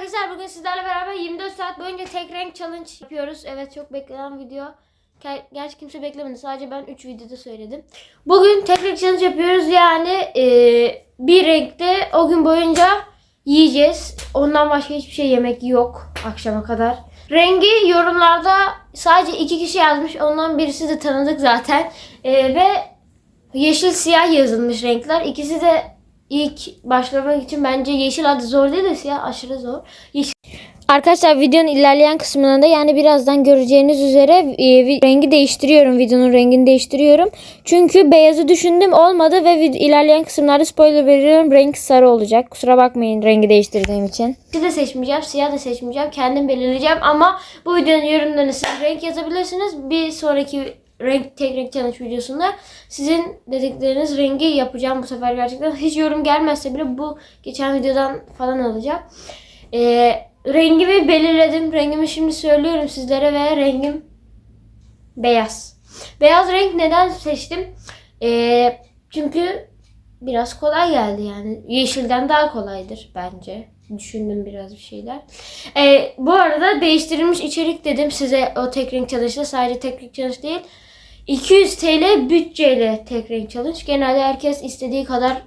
arkadaşlar bugün sizlerle beraber 24 saat boyunca tek renk challenge yapıyoruz. Evet çok beklenen video. Ger- Gerçi kimse beklemedi. Sadece ben 3 videoda söyledim. Bugün tek renk challenge yapıyoruz. Yani e, bir renkte o gün boyunca yiyeceğiz. Ondan başka hiçbir şey yemek yok akşama kadar. Rengi yorumlarda sadece iki kişi yazmış. Ondan birisi de tanıdık zaten. E, ve yeşil siyah yazılmış renkler. İkisi de ilk başlamak için bence yeşil adı zor değil de siyah aşırı zor. Yeşil. Arkadaşlar videonun ilerleyen kısmında yani birazdan göreceğiniz üzere e, rengi değiştiriyorum. Videonun rengini değiştiriyorum. Çünkü beyazı düşündüm olmadı ve ilerleyen kısımlarda spoiler veriyorum. Renk sarı olacak. Kusura bakmayın rengi değiştirdiğim için. Siyah da seçmeyeceğim. Siyah da seçmeyeceğim. Kendim belirleyeceğim ama bu videonun yorumlarına siz renk yazabilirsiniz. Bir sonraki renk tek renk challenge videosunda sizin dedikleriniz rengi yapacağım bu sefer gerçekten. Hiç yorum gelmezse bile bu geçen videodan falan alacağım. Ee, rengimi belirledim. Rengimi şimdi söylüyorum sizlere ve rengim beyaz. Beyaz renk neden seçtim? Ee, çünkü biraz kolay geldi yani. Yeşilden daha kolaydır bence. Düşündüm biraz bir şeyler. Ee, bu arada değiştirilmiş içerik dedim size o tek renk challenge'da. Sadece tek renk challenge değil. 200 TL bütçeyle tek renk challenge. Genelde herkes istediği kadar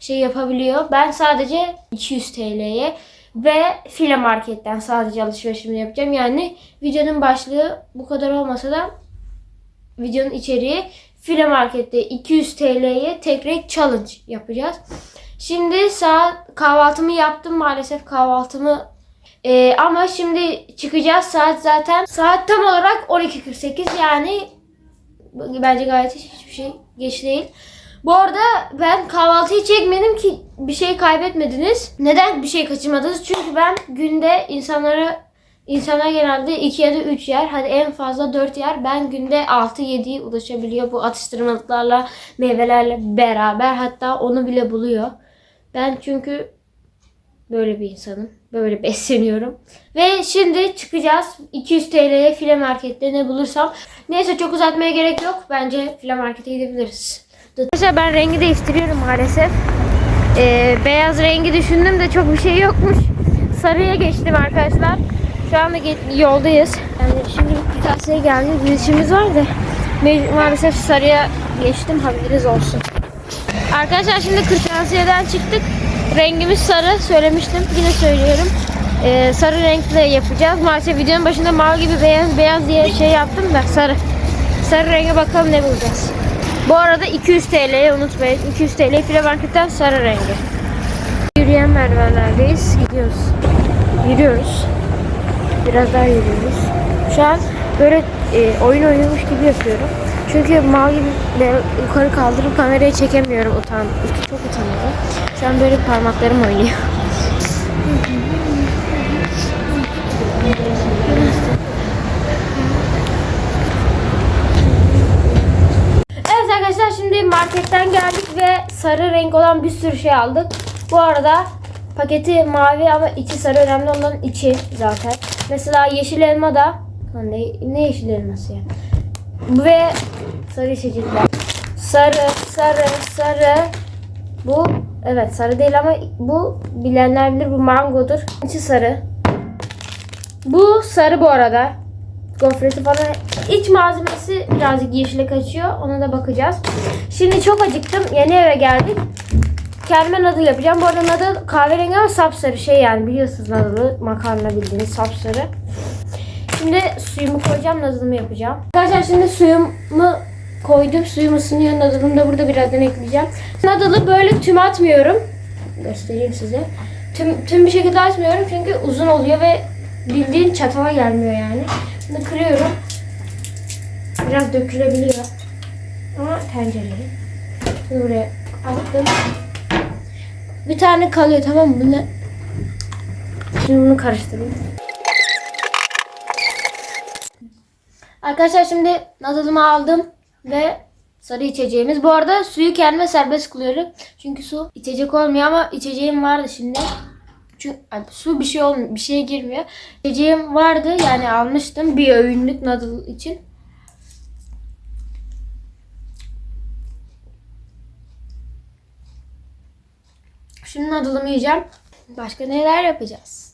şey yapabiliyor. Ben sadece 200 TL'ye ve file marketten sadece alışverişimi yapacağım. Yani videonun başlığı bu kadar olmasa da videonun içeriği file markette 200 TL'ye tek renk challenge yapacağız. Şimdi saat kahvaltımı yaptım maalesef kahvaltımı Ee, ama şimdi çıkacağız saat zaten saat tam olarak 12.48 yani bence gayet hiç- hiçbir şey geç değil. Bu arada ben kahvaltıyı çekmedim ki bir şey kaybetmediniz. Neden bir şey kaçırmadınız? Çünkü ben günde insanlara insanlar genelde 2 ya da 3 yer. Hadi en fazla 4 yer. Ben günde 6-7'ye ulaşabiliyor bu atıştırmalıklarla, meyvelerle beraber. Hatta onu bile buluyor. Ben çünkü böyle bir insanım. Böyle besleniyorum. Ve şimdi çıkacağız. 200 TL'ye file markette ne bulursam. Neyse çok uzatmaya gerek yok. Bence file markete gidebiliriz. Arkadaşlar ben rengi değiştiriyorum maalesef. Ee, beyaz rengi düşündüm de çok bir şey yokmuş. Sarıya geçtim arkadaşlar. Şu anda yoldayız. Yani şimdi kırtasiye geldi. Bir işimiz var da maalesef sarıya geçtim. Haberiniz olsun. Arkadaşlar şimdi kırtasiyeden çıktık. Rengimiz sarı. Söylemiştim. Yine söylüyorum. Ee, sarı renkle yapacağız. Maalesef videonun başında mavi gibi beyaz beyaz diye şey yaptım da sarı. Sarı renge bakalım ne bulacağız. Bu arada 200 TL'ye unutmayın. 200 TL file marketten sarı rengi. Yürüyen merdivenlerdeyiz. Gidiyoruz. Yürüyoruz. Biraz daha yürüyoruz. Şu an böyle e, oyun oynuyormuş gibi yapıyorum. Çünkü mal gibi yukarı kaldırıp kamerayı çekemiyorum utan çok utanıyorum. Şu an böyle parmaklarım oynuyor. Evet arkadaşlar şimdi marketten geldik ve sarı renk olan bir sürü şey aldık. Bu arada paketi mavi ama içi sarı önemli olan içi zaten. Mesela yeşil elma da ne, ne yeşil elması ya? Ve sarı içecekler. Sarı, sarı, sarı. Bu evet sarı değil ama bu bilenler bilir bu mangodur. İçi sarı. Bu sarı bu arada. Gofreti falan. İç malzemesi birazcık yeşile kaçıyor. Ona da bakacağız. Şimdi çok acıktım. Yeni eve geldik. Kendime noodle yapacağım. Bu arada noodle kahverengi ama sapsarı şey yani biliyorsunuz noodle'ı makarna bildiğiniz sapsarı. Şimdi suyumu koyacağım noodle'ımı yapacağım. Arkadaşlar şimdi suyumu koydum. Suyum ısınıyor. Noodle'ımı da burada birazdan ekleyeceğim. Noodle'ı böyle tüm atmıyorum. Göstereyim size. Tüm, tüm bir şekilde atmıyorum çünkü uzun oluyor ve bildiğin çatala gelmiyor yani. Bunu kırıyorum. Biraz dökülebiliyor. Ama tencereyi. Bunu buraya attım. Bir tane kalıyor tamam mı? Bunu Şimdi bunu karıştırayım. Arkadaşlar şimdi noodle'ımı aldım ve sarı içeceğimiz. Bu arada suyu kendime serbest kılıyorum. Çünkü su içecek olmuyor ama içeceğim vardı şimdi. Çünkü ay, su bir şey olmuyor, bir şeye girmiyor. İçeceğim vardı yani almıştım bir öğünlük noodle için. Şimdi noodle'ımı yiyeceğim. Başka neler yapacağız?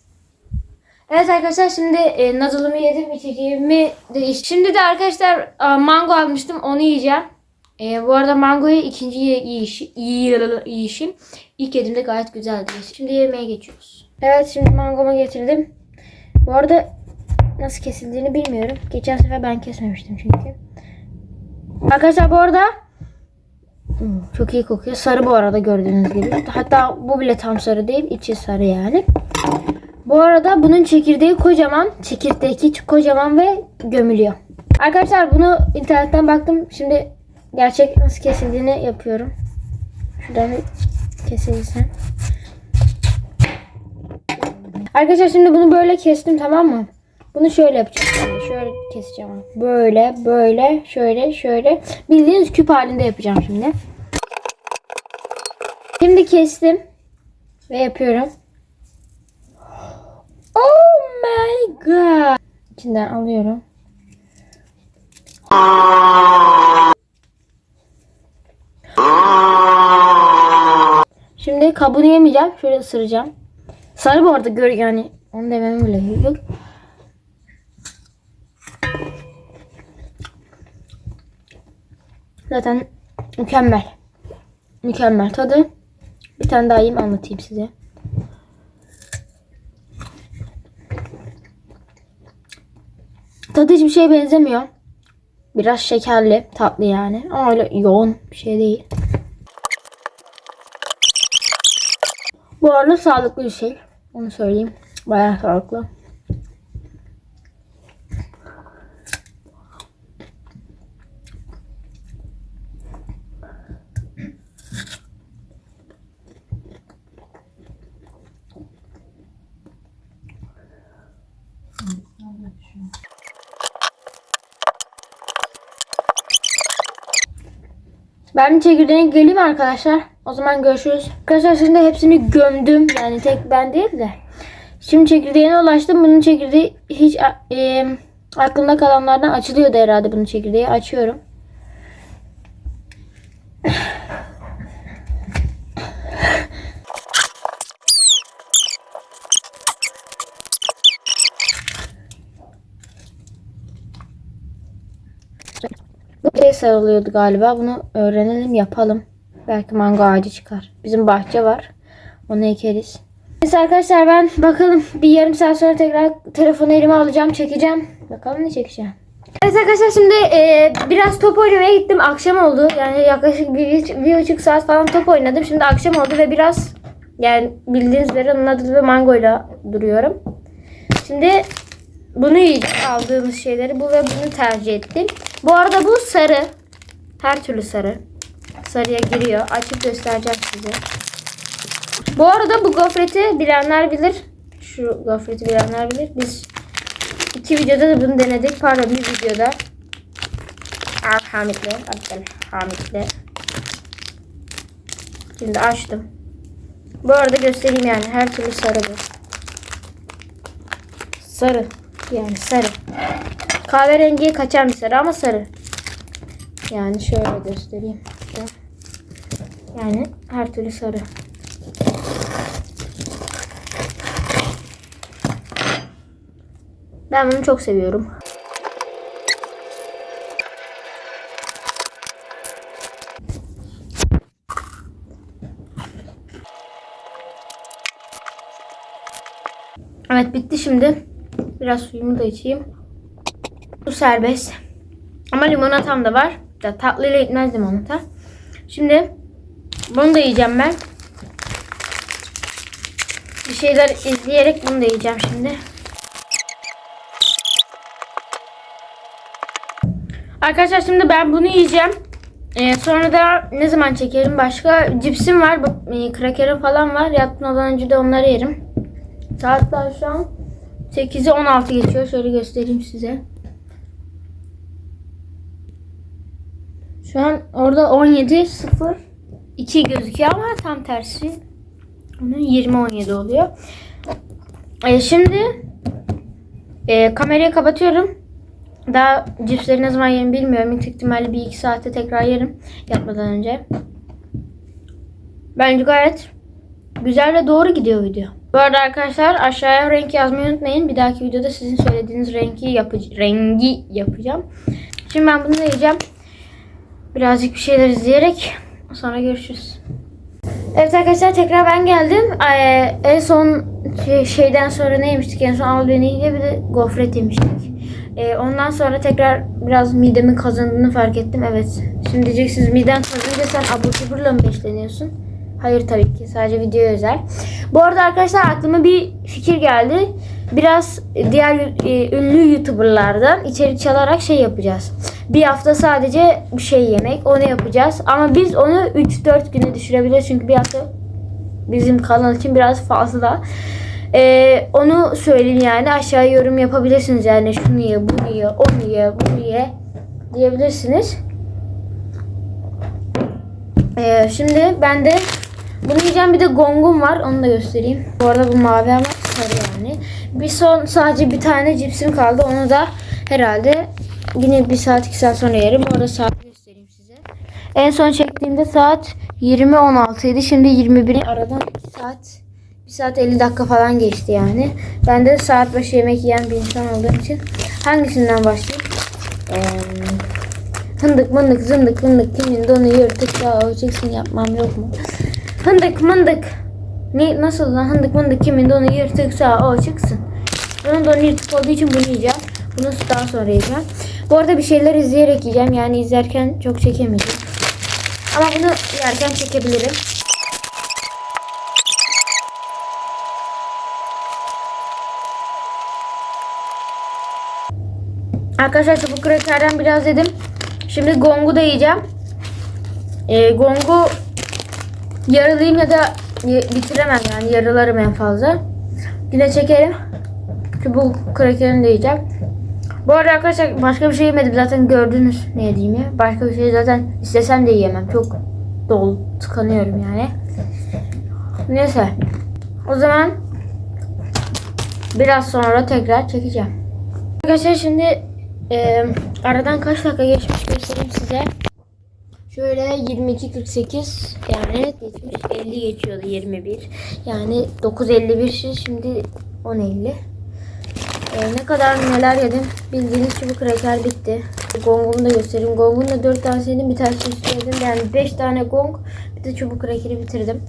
Evet arkadaşlar şimdi e, noodle'ımı yedim, içeceğimi de. Şimdi de arkadaşlar a, mango almıştım onu yiyeceğim. E, bu arada mangoyu ikinci ye- yiyiş, yiy- yiyişim. İlk yediğimde gayet güzeldi. Şimdi yemeğe geçiyoruz. Evet şimdi mangomu getirdim. Bu arada nasıl kesildiğini bilmiyorum. Geçen sefer ben kesmemiştim çünkü. Arkadaşlar bu arada Hmm, çok iyi kokuyor. Sarı bu arada gördüğünüz gibi. Hatta bu bile tam sarı değil. içi sarı yani. Bu arada bunun çekirdeği kocaman. Çekirdeği kocaman ve gömülüyor. Arkadaşlar bunu internetten baktım. Şimdi gerçek nasıl kesildiğini yapıyorum. Şuradan bir kesilsen. Arkadaşlar şimdi bunu böyle kestim tamam mı? Bunu şöyle yapacağım. Şimdi şöyle keseceğim. Böyle, böyle, şöyle, şöyle. Bildiğiniz küp halinde yapacağım şimdi. Şimdi kestim. Ve yapıyorum. Oh my god. İçinden alıyorum. Şimdi kabuğunu yemeyeceğim. Şöyle ısıracağım. Sarı bu arada gör yani onu demem bile yok. Zaten mükemmel. Mükemmel tadı. Bir tane daha yiyeyim anlatayım size. Tadı hiçbir şeye benzemiyor. Biraz şekerli, tatlı yani. Ama öyle yoğun bir şey değil. Bu arada sağlıklı bir şey. Onu söyleyeyim. Bayağı sağlıklı. Ben çekirdeğine geleyim arkadaşlar. O zaman görüşürüz. Arkadaşlar şimdi hepsini gömdüm. Yani tek ben değil de. Şimdi çekirdeğine ulaştım. Bunun çekirdeği hiç e, aklımda kalanlardan açılıyordu herhalde bunun çekirdeği. Açıyorum. Bu şey sarılıyordu galiba. Bunu öğrenelim yapalım. Belki mango ağacı çıkar. Bizim bahçe var. Onu ekeriz. Neyse arkadaşlar ben bakalım bir yarım saat sonra tekrar telefonu elime alacağım çekeceğim. Bakalım ne çekeceğim. Evet arkadaşlar şimdi e, biraz top oynamaya gittim. Akşam oldu. Yani yaklaşık bir, bir buçuk saat falan top oynadım. Şimdi akşam oldu ve biraz yani bildiğiniz üzere noodle ve mangoyla duruyorum. Şimdi bunu aldığımız şeyleri. Bu ve bunu tercih ettim. Bu arada bu sarı. Her türlü sarı. Sarıya giriyor. Açıp göstereceğim size. Bu arada bu gofreti bilenler bilir. Şu gofreti bilenler bilir. Biz iki videoda da bunu denedik. Pardon bir videoda. Abdülhamit'le. Abdülhamit'le. Şimdi açtım. Bu arada göstereyim yani. Her türlü sarı bu. Sarı. Yani sarı. Kahverengiye bir sarı ama sarı. Yani şöyle göstereyim. Yani her türlü sarı. Ben bunu çok seviyorum. Evet bitti şimdi. Biraz suyumu da içeyim. Serbest. Ama limonatam da var. Ya, tatlıyla gitmez limonata. Şimdi bunu da yiyeceğim ben. Bir şeyler izleyerek bunu da yiyeceğim şimdi. Arkadaşlar şimdi ben bunu yiyeceğim. Ee, sonra da ne zaman çekerim başka? Cipsim var, e, krakerim falan var. Yatmadan önce de onları yerim. Saatler şu an 8'i 16 geçiyor. Şöyle göstereyim size. Şu an orada 17 0 2 gözüküyor ama tam tersi. Onun 20 17 oluyor. Ee, şimdi e, kamerayı kapatıyorum. Daha cipsleri ne zaman yerim bilmiyorum. Yüksek ihtimalle bir iki saate tekrar yerim yatmadan önce. Bence gayet güzel ve doğru gidiyor video. Bu arada arkadaşlar aşağıya renk yazmayı unutmayın. Bir dahaki videoda sizin söylediğiniz rengi yapı- rengi yapacağım. Şimdi ben bunu da yiyeceğim. Birazcık bir şeyler izleyerek sonra görüşürüz. Evet arkadaşlar tekrar ben geldim. Ee, en son şey- şeyden sonra ne yemiştik? En son al beniyle bir de gofret yemiştik. Ee, ondan sonra tekrar biraz midemin kazındığını fark ettim. Evet. Şimdi diyeceksiniz miden kazınınca sen abur cuburla mı besleniyorsun? Hayır tabii ki. Sadece videoya özel. Bu arada arkadaşlar aklıma bir fikir geldi. Biraz diğer e, ünlü YouTuber'lardan içerik çalarak şey yapacağız. Bir hafta sadece bir şey yemek. Onu yapacağız. Ama biz onu 3-4 güne düşürebiliriz. Çünkü bir hafta bizim kanal için biraz fazla. Ee, onu söyleyeyim yani. Aşağıya yorum yapabilirsiniz yani. Şunu ye, bunu ye, onu ye, bunu ye diyebilirsiniz. Ee, şimdi ben de bunu yiyeceğim bir de gongum var onu da göstereyim. Bu arada bu mavi ama sarı yani. Bir son sadece bir tane cipsim kaldı onu da herhalde yine bir saat iki saat sonra yerim. Bu arada saat göstereyim size. En son çektiğimde saat 20.16 idi. Şimdi 21 aradan 2 saat 1 saat 50 dakika falan geçti yani. Ben de saat başı yemek yiyen bir insan olduğum için hangisinden başlayayım? Ee, Fındık mındık zındık mındık kimin donu yırtık ya olacaksın yapmam yok mu? Fındık mındık. Ne, nasıl lan fındık mındık kimin donu yırtık sağ o çıksın. Bunun donu yırtık olduğu için bunu yiyeceğim. Bunu daha sonra yiyeceğim. Bu arada bir şeyler izleyerek yiyeceğim. Yani izlerken çok çekemeyeceğim. Ama bunu yerken çekebilirim. Arkadaşlar çubuk krakerden biraz yedim. Şimdi gongu da yiyeceğim. Ee, gongu yarılayım ya da bitiremem yani yarılarım en fazla. Yine çekelim. Çubuk krakerini de yiyeceğim. Bu arada arkadaşlar başka bir şey yemedim zaten gördünüz ne yediğimi. Başka bir şey zaten istesem de yiyemem. Çok dolu tıkanıyorum yani. Neyse. O zaman biraz sonra tekrar çekeceğim. Arkadaşlar şimdi e, aradan kaç dakika geçmiş göstereyim size. Şöyle 22.48 yani geçmiş 50 geçiyordu 21. Yani 9.51 şimdi 10.50. E, ne kadar neler yedim. Bildiğiniz çubuk kraker bitti. Gongumu da göstereyim. Gongumu da 4 tane yedim. Bir tane yedim. Yani 5 tane gong. Bir de çubuk krakeri bitirdim.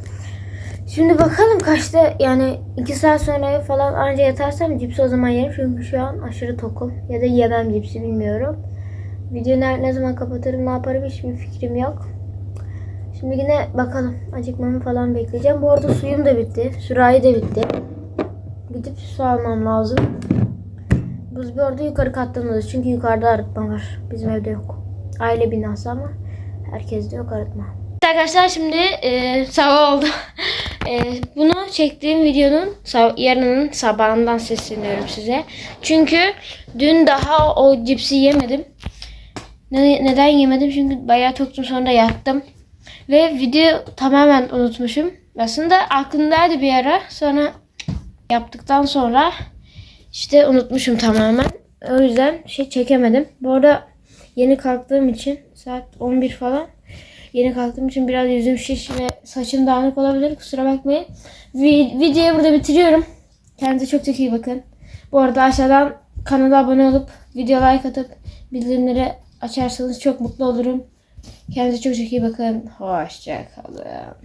Şimdi bakalım kaçta yani 2 saat sonra falan anca yatarsam cipsi o zaman yerim. Çünkü şu an aşırı tokum. Ya da yemem cipsi bilmiyorum. Videoyu ne, ne zaman kapatırım ne yaparım hiçbir fikrim yok. Şimdi yine bakalım. Acıkmamı falan bekleyeceğim. Bu arada suyum da bitti. Sürahi de bitti. Gidip su almam lazım. Buz bir orada yukarı katlanırız. Çünkü yukarıda arıtma var. Bizim evde yok. Aile binası ama herkeste yok arıtma. Arkadaşlar şimdi e, sabah oldu. E, bunu çektiğim videonun sab- yarının sabahından sesleniyorum size. Çünkü dün daha o cipsi yemedim. Ne- neden yemedim? Çünkü bayağı toktum sonra yattım. Ve video tamamen unutmuşum. Aslında aklımdaydı bir ara. Sonra yaptıktan sonra işte unutmuşum tamamen. O yüzden şey çekemedim. Bu arada yeni kalktığım için saat 11 falan. Yeni kalktığım için biraz yüzüm şiş ve saçım dağınık olabilir. Kusura bakmayın. Vi- videoyu burada bitiriyorum. Kendinize çok çok iyi bakın. Bu arada aşağıdan kanala abone olup video like atıp bildirimleri açarsanız çok mutlu olurum. Kendinize çok çok iyi bakın. Hoşçakalın.